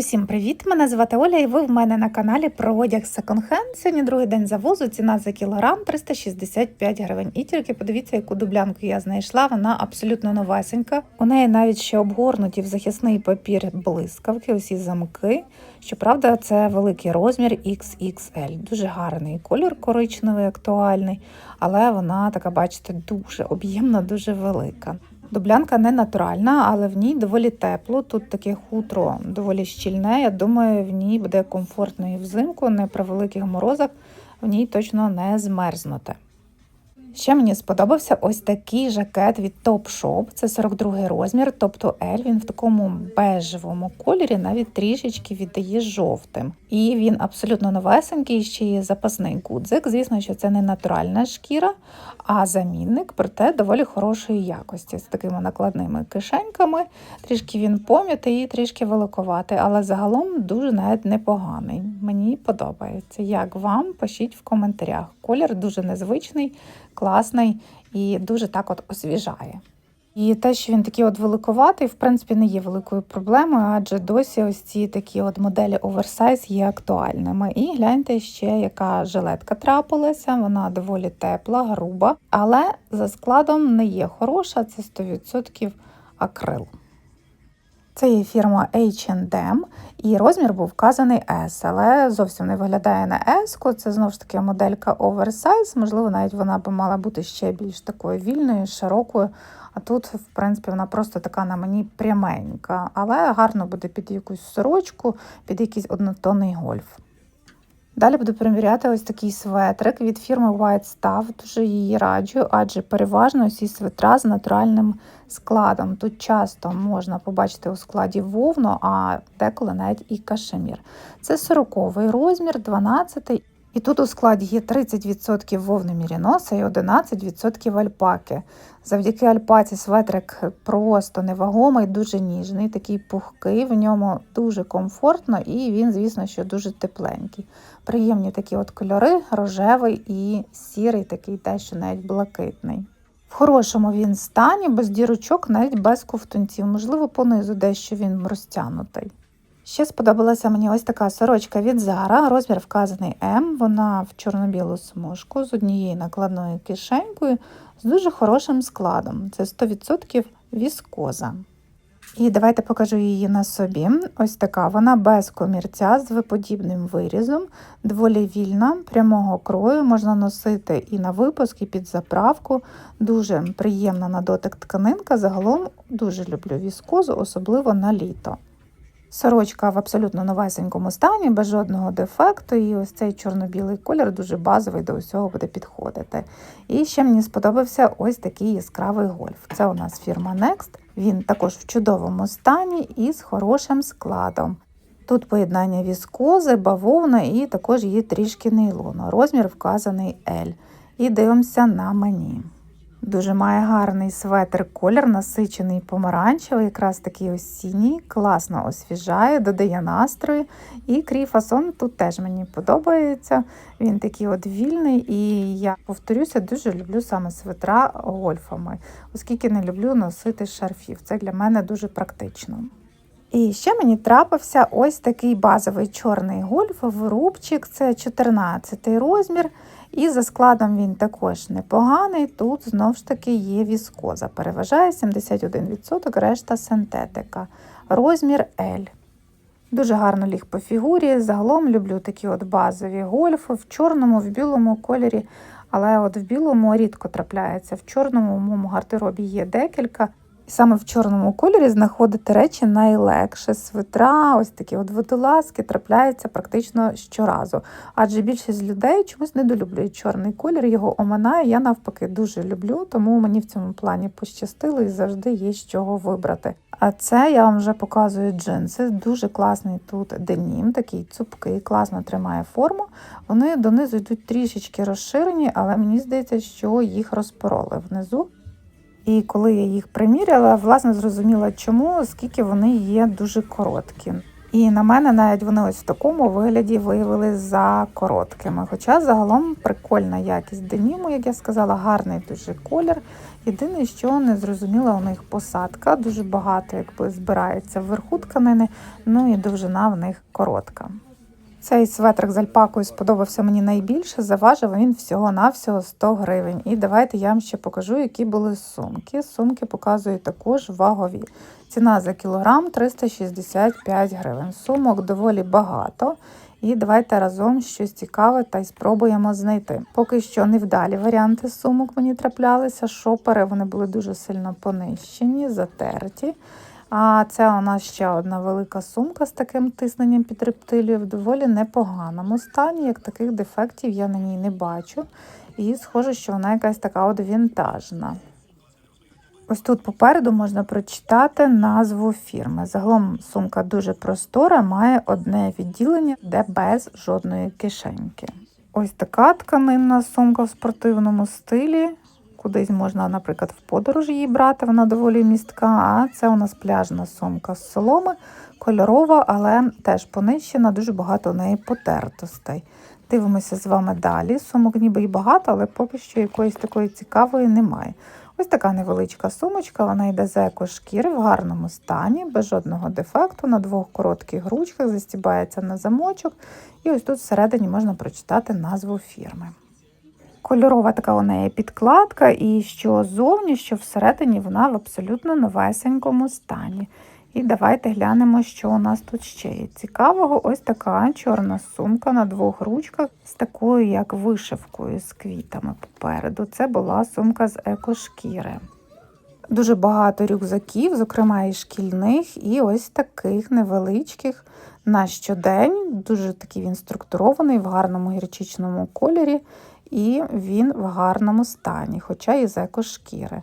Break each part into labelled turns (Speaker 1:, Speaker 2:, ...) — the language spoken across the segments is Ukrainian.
Speaker 1: Усім привіт! Мене звати Оля, і ви в мене на каналі про одяг секонд-хенд. Сьогодні другий день завозу. Ціна за кілограм 365 гривень. І тільки подивіться, яку дублянку я знайшла. Вона абсолютно новесенька. У неї навіть ще обгорнуті в захисний папір блискавки, усі замки. Щоправда, це великий розмір XXL. Дуже гарний колір коричневий, актуальний, але вона така, бачите, дуже об'ємна, дуже велика. Дублянка не натуральна, але в ній доволі тепло. Тут таке хутро доволі щільне. Я думаю, в ній буде комфортно і взимку, не при великих морозах, в ній точно не змерзнути. Ще мені сподобався ось такий жакет від Top Shop. Це 42 розмір, тобто L. Він в такому бежевому кольорі, навіть трішечки віддає жовтим. І він абсолютно новесенький, ще є запасний гудзик. Звісно, що це не натуральна шкіра, а замінник, проте доволі хорошої якості з такими накладними кишеньками. Трішки він пом'ятий і трішки великоватий, але загалом дуже навіть непоганий. Мені подобається. Як вам? Пишіть в коментарях. Колір дуже незвичний, класний і дуже так от освіжає. І те, що він такий от великоватий, в принципі, не є великою проблемою, адже досі ось ці такі от моделі оверсайз є актуальними. І гляньте ще, яка жилетка трапилася, вона доволі тепла, груба, але за складом не є хороша, це 100% акрил. Це є фірма H&M, і розмір був вказаний S, але зовсім не виглядає на S. Це знову ж таки моделька оверсайз. Можливо, навіть вона би мала бути ще більш такою вільною, широкою. А тут, в принципі, вона просто така на мені пряменька, але гарно буде під якусь сорочку, під якийсь однотонний гольф. Далі буду приміряти ось такий светрик від фірми White Stuff. Дуже її раджу, адже переважно усі светра з натуральним складом. Тут часто можна побачити у складі вовну, а деколи навіть і кашемір. Це 40 розмір, 12 і тут у складі є 30% вовни міріноса і 11% альпаки. Завдяки альпаці светрик просто невагомий, дуже ніжний, такий пухкий, в ньому дуже комфортно і він, звісно, що дуже тепленький. Приємні такі от кольори, рожевий і сірий, такий теж навіть блакитний. В хорошому він стані, без дірочок, навіть без ковтунців. Можливо, понизу дещо він розтягнутий. Ще сподобалася мені ось така сорочка від Zara, розмір вказаний М. Вона в чорно-білу смужку з однією накладною кишенькою з дуже хорошим складом. Це 100% віскоза. І давайте покажу її на собі. Ось така вона без комірця з виподібним вирізом, доволі вільна, прямого крою, можна носити і на випуск, і під заправку. Дуже приємна на дотик тканинка. Загалом дуже люблю віскозу, особливо на літо. Сорочка в абсолютно новесенькому стані, без жодного дефекту, і ось цей чорно-білий колір дуже базовий до усього буде підходити. І ще мені сподобався ось такий яскравий гольф. Це у нас фірма Next. Він також в чудовому стані і з хорошим складом. Тут поєднання віскози, бавовна і також є трішки нейлону. Розмір вказаний L. І дивимося на мені. Дуже має гарний светр, колір насичений помаранчевий, якраз такий осінній, класно освіжає, додає настрою. І крій фасон тут теж мені подобається. Він такий от вільний, і я повторюся, дуже люблю саме светра гольфами, оскільки не люблю носити шарфів. Це для мене дуже практично. І ще мені трапився ось такий базовий чорний гольф, врубчик, це 14 розмір. І за складом він також непоганий. Тут знову ж таки є віскоза. Переважає 71%, решта синтетика. Розмір L. Дуже гарно ліг по фігурі. Загалом люблю такі от базові гольфи в чорному, в білому кольорі. Але от в білому рідко трапляється. В чорному в моєму гардеробі є декілька. Саме в чорному кольорі знаходити речі найлегше. Свитра, ось такі от водолазки трапляються практично щоразу. Адже більшість людей чомусь недолюблюють чорний колір, його оминає. Я навпаки дуже люблю, тому мені в цьому плані пощастило і завжди є з чого вибрати. А це я вам вже показую джинси. Дуже класний тут денім, такий цупкий, класно тримає форму. Вони донизу йдуть трішечки розширені, але мені здається, що їх розпороли внизу. І коли я їх приміряла, власне зрозуміла, чому, оскільки вони є дуже короткі. І на мене навіть вони ось в такому вигляді виявилися за короткими. Хоча загалом прикольна якість деніму, як я сказала, гарний дуже колір. Єдине, що не зрозуміла у них посадка, дуже багато якби збирається вверху тканини, ну і довжина в них коротка. Цей светрик з альпакою сподобався мені найбільше. Заважив він всього-навсього 100 гривень. І давайте я вам ще покажу, які були сумки. Сумки показую також вагові. Ціна за кілограм 365 гривень. Сумок доволі багато. І давайте разом щось цікаве та й спробуємо знайти. Поки що невдалі варіанти сумок мені траплялися. Шопери вони були дуже сильно понищені, затерті. А це у нас ще одна велика сумка з таким тисненням під рептилію в доволі непоганому стані. Як таких дефектів я на ній не бачу. І схоже, що вона якась така от вінтажна. Ось тут попереду можна прочитати назву фірми. Загалом сумка дуже простора, має одне відділення, де без жодної кишеньки. Ось така тканинна сумка в спортивному стилі. Кудись можна, наприклад, в подорож її брати, вона доволі містка. А це у нас пляжна сумка з соломи, кольорова, але теж понищена, дуже багато у неї потертостей. Дивимося з вами далі. Сумок ніби й багато, але поки що якоїсь такої цікавої немає. Ось така невеличка сумочка, вона йде з екошкіри в гарному стані, без жодного дефекту, на двох коротких ручках, застібається на замочок. І ось тут всередині можна прочитати назву фірми. Кольорова така у неї підкладка, і що зовні, що всередині вона в абсолютно новесенькому стані. І давайте глянемо, що у нас тут ще є. Цікавого, ось така чорна сумка на двох ручках з такою, як вишивкою, з квітами попереду. Це була сумка з екошкіри. Дуже багато рюкзаків, зокрема і шкільних, і ось таких невеличких на щодень. Дуже такий він структурований в гарному гірчичному кольорі, і він в гарному стані, хоча і з екошкіри.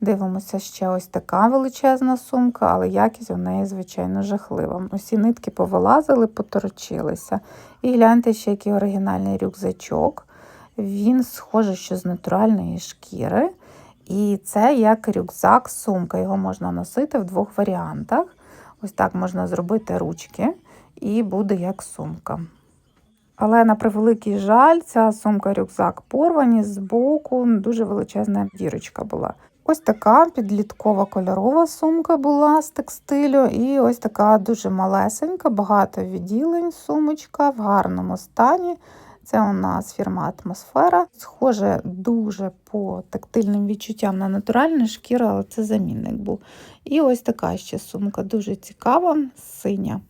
Speaker 1: Дивимося ще ось така величезна сумка, але якість у неї, звичайно, жахлива. Усі нитки повилазили, поторочилися. І гляньте ще, який оригінальний рюкзачок. Він схожий, що з натуральної шкіри. І це як рюкзак-сумка. Його можна носити в двох варіантах. Ось так можна зробити ручки, і буде як сумка. Але на превеликий жаль, ця сумка-рюкзак порвані з боку, дуже величезна дірочка була. Ось така підліткова кольорова сумка була з текстилю, і ось така дуже малесенька, багато відділень сумочка в гарному стані. Це у нас фірма Атмосфера. Схоже дуже по тактильним відчуттям на натуральну шкіру, але це замінник був. І ось така ще сумка, дуже цікава, синя.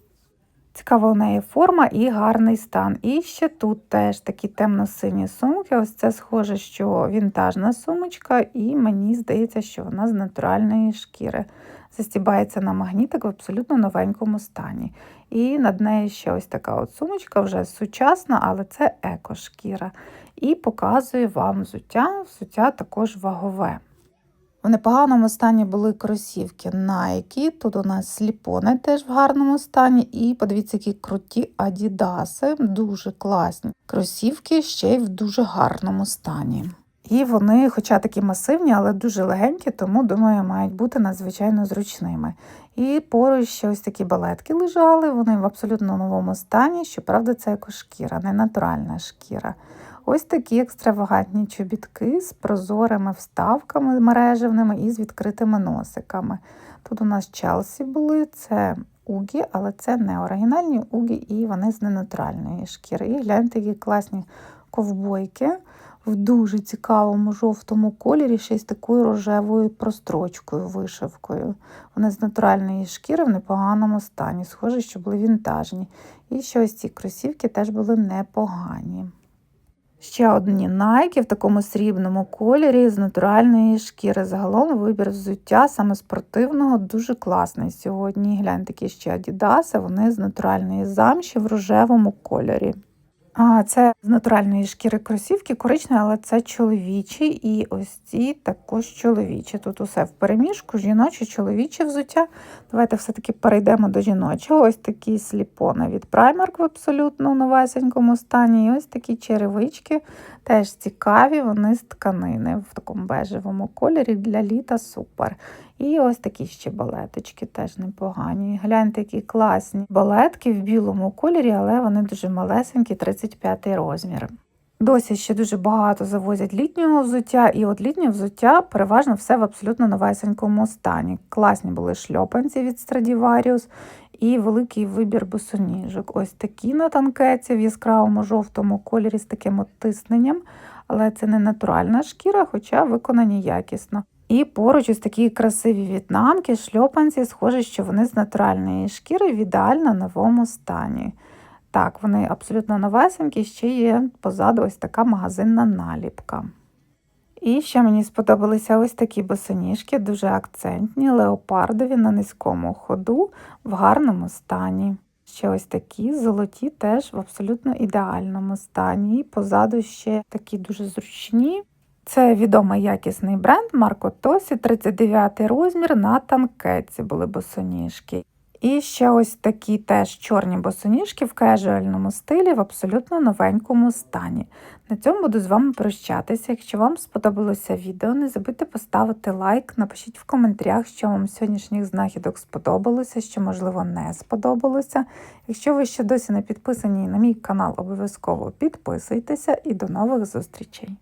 Speaker 1: Цікава у неї форма і гарний стан. І ще тут теж такі темно-сині сумки. Ось це схоже, що вінтажна сумочка, і мені здається, що вона з натуральної шкіри. Застібається на магнітик в абсолютно новенькому стані. І над нею ще ось така от сумочка, вже сучасна, але це екошкіра. І показую вам взуття. Взуття також вагове. В непоганому стані були кросівки Nike. Тут у нас сліпони теж в гарному стані. І подивіться, які круті адідаси, дуже класні. Кросівки ще й в дуже гарному стані. І вони, хоча такі масивні, але дуже легенькі, тому, думаю, мають бути надзвичайно зручними. І поруч ще ось такі балетки лежали, вони в абсолютно новому стані. Щоправда, це екошкіра, не натуральна шкіра. Ось такі екстравагантні чобітки з прозорими вставками мережевними і з відкритими носиками. Тут у нас Челсі були, це угі, але це не оригінальні угі, і вони з ненатуральної шкіри. І гляньте, які класні ковбойки в дуже цікавому жовтому кольорі, ще й з такою рожевою прострочкою, вишивкою. Вони з натуральної шкіри в непоганому стані. Схоже, що були вінтажні. І що ось ці кросівки теж були непогані. Ще одні найки в такому срібному кольорі з натуральної шкіри. Загалом вибір взуття саме спортивного дуже класний сьогодні. глянь такі ще адідаси, вони з натуральної замші в рожевому кольорі. Це з натуральної шкіри кросівки, коричневі, але це чоловічі, і ось ці також чоловічі. Тут усе в переміжку, жіноче, чоловіче взуття. Давайте все-таки перейдемо до жіночого. Ось такі сліпони від Primark в абсолютно новесенькому стані. І ось такі черевички теж цікаві, вони з тканини в такому бежевому кольорі для літа супер. І ось такі ще балеточки теж непогані. Гляньте, які класні балетки в білому кольорі, але вони дуже малесенькі, 35 розмір. Досі ще дуже багато завозять літнього взуття, і от літнє взуття переважно все в абсолютно новесенькому стані. Класні були шльопанці від Stradivarius і великий вибір босоніжок. Ось такі на танкеці в яскравому жовтому кольорі з таким от тисненням, але це не натуральна шкіра, хоча виконані якісно. І поруч ось такі красиві в'єтнамки, шльопанці, схоже, що вони з натуральної шкіри в ідеально новому стані. Так, вони абсолютно новесенькі, ще є позаду ось така магазинна наліпка. І ще мені сподобалися ось такі босоніжки, дуже акцентні, леопардові на низькому ходу, в гарному стані. Ще ось такі золоті, теж в абсолютно ідеальному стані. І позаду ще такі дуже зручні. Це відомий якісний бренд Марко Тосі, 39 розмір на танкетці були босоніжки. І ще ось такі теж чорні босоніжки в кежуальному стилі в абсолютно новенькому стані. На цьому буду з вами прощатися. Якщо вам сподобалося відео, не забудьте поставити лайк, напишіть в коментарях, що вам сьогоднішніх знахідок сподобалося, що, можливо, не сподобалося. Якщо ви ще досі не підписані на мій канал, обов'язково підписуйтеся і до нових зустрічей!